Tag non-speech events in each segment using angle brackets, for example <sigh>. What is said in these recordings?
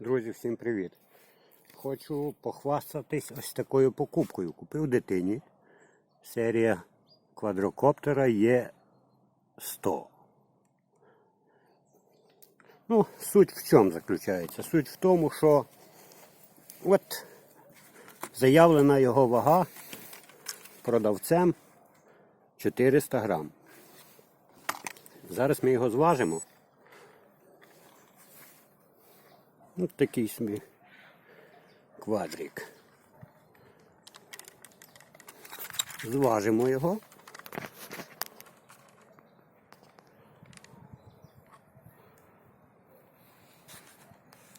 Друзі, всім привіт! Хочу похвастатись ось такою покупкою. Купив дитині. Серія квадрокоптера є 100. Ну, суть в чому заключається? Суть в тому, що от заявлена його вага продавцем 400 грам. Зараз ми його зважимо. Ось такий собі квадрик. Зважимо його.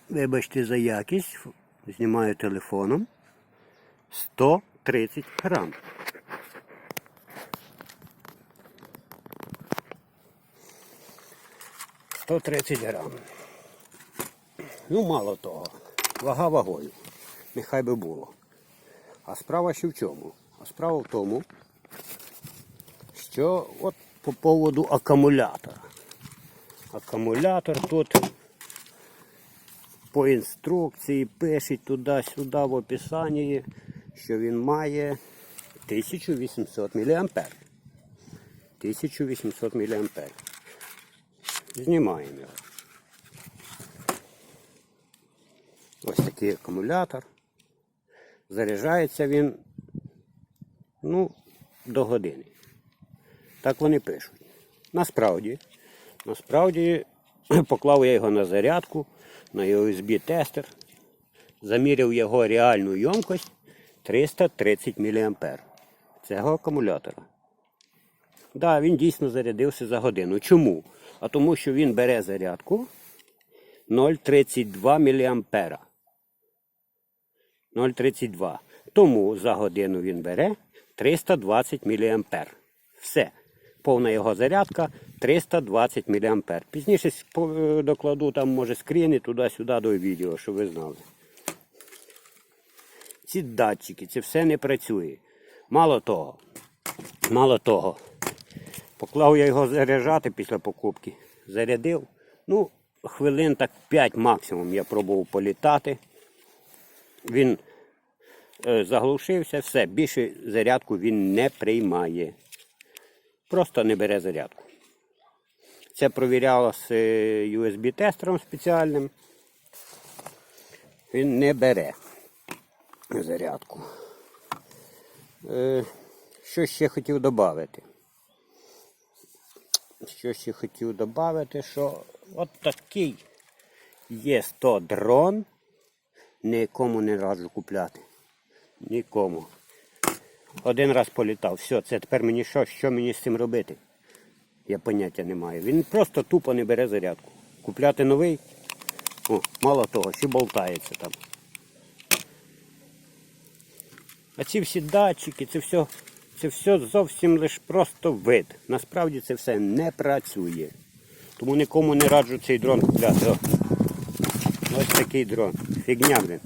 Вибачте за якість, знімаю телефоном. 130 грам. Сто тридцять грам. Ну, мало того. Вага вагою. Нехай би було. А справа ще в чому? А справа в тому, що от по поводу акумулятора. Акумулятор тут по інструкції пишуть туди-сюди в описанні, що він має 1800 мА. 1800 мА. Знімаємо його. Ось акумулятор. Заряджається він ну, до години. Так вони пишуть. Насправді, насправді <clears throat> поклав я його на зарядку, на USB-тестер, заміряв його реальну ємкость 330 мА. Цього акумулятора. Так, да, він дійсно зарядився за годину. Чому? А тому, що він бере зарядку 0,32 мА. 0,32. Тому за годину він бере 320 мА. Все. Повна його зарядка 320 мА. Пізніше докладу там, може, скріни туди-сюди до відео, щоб ви знали. Ці датчики, це все не працює. Мало того, мало того, поклав я його заряджати після покупки. Зарядив. Ну, хвилин так 5 максимум я пробував політати. Він е, заглушився, все, більше зарядку він не приймає. Просто не бере зарядку. Це провірялося USB-тестером спеціальним. Він не бере зарядку. Е, що ще хотів додати? Що ще хотів додати, що от такий є 100 дрон. Нікому не раджу купляти. Нікому. Один раз політав. Все, це тепер мені що? Що мені з цим робити? Я поняття не маю. Він просто тупо не бере зарядку. Купляти новий. О, мало того, ще болтається там. А ці всі датчики, це все, це все зовсім лише просто вид. Насправді це все не працює. Тому нікому не раджу цей дрон купляти. Такий дрон. Фігня, блин.